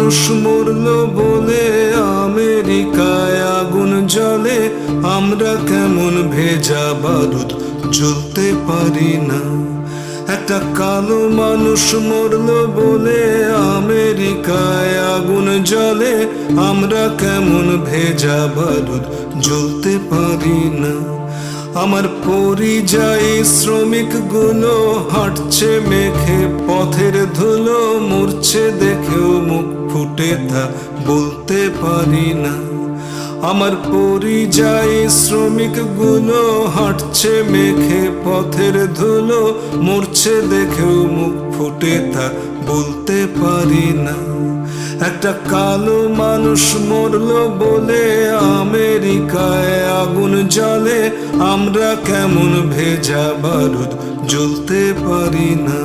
মানুষ মরল বলে আমেরিকায় আগুন জ্বলে। আমরা কেমন ভেজা বারুদ জ্বলতে পারি না। একটা কালো মানুষ মরল বলে আমেরিকায় আগুন জ্বলে। আমরা কেমন ভেজা বারুদ জ্বলতে পারি না। আমার পরিযায়ী শ্রমিকগুলো হাঁটছে, মেঘে পথের ধুলো মরছে দেখেও মুখ ফুটে তা বলতে পারি না। আমার পরিযায়ী শ্রমিকগুলো হাঁটছে মেখে পথের ধুলো মরছে দেখেও মুখ ফুটে তা বলতে পারি না। একটা কালো মানুষ মরল বলে আমেরিকায় আগুন জ্বলে, আমরা কেমন ভেজা বারুদ জ্বলতে পারি না।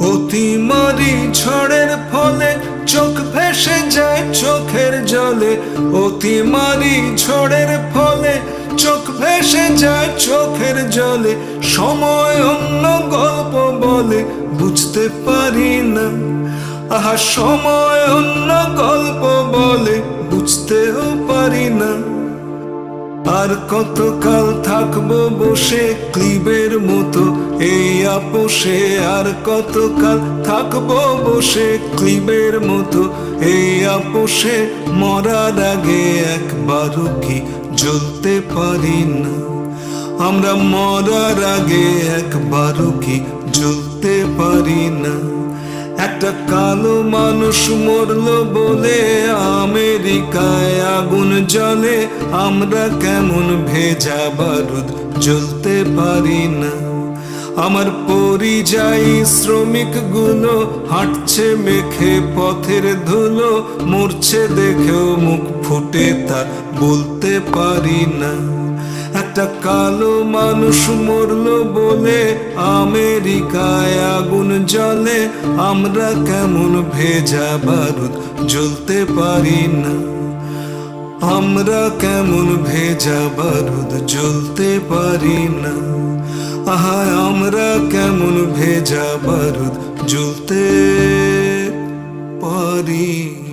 অতিমারি ঝড়ের ফলে চোখ ভেসে যায় চোখের জলে। অতিমারি ঝড়ের ফলে চোখ ভেসে যায় চোখের জলে। সময় অন্য গল্প বলে, বুঝতে পারি না। আহা, সময় অন্য গল্প বলে, বুঝতেও পারি না। আর কতকাল থাকব বসে ক্লিবের মতো? এই আপোষে আর কতকাল থাকব বসে ক্লিবের মতো? এই আপোষে মরার আগে একবারও কি জ্বলতে পারি না? আমরা মরার আগে একবারও কি জ্বলতে পারি না? একটা কালো মানুষ মরল বলে আমেরিকায় আগুন জ্বলে। আমরা কেমন ভেজা বারুদ জ্বলতে পারি না। আমার পরিযায়ী শ্রমিকগুলো হাঁটছে মেখে পথের ধুলো, মরছে দেখেও মুখ ফুটে তা বলতে পারি না। একটা কালো মানুষ মরলো বলে আমেরিকায় আগুন জ্বলে। আমরা কেমন ভেজা বারুদ জ্বলতে পারি না। আমরা কেমন ভেজা বারুদ জ্বলতে পারি না। আহা, আমরা কেমন ভেজা বারুদ জ্বলতে পারি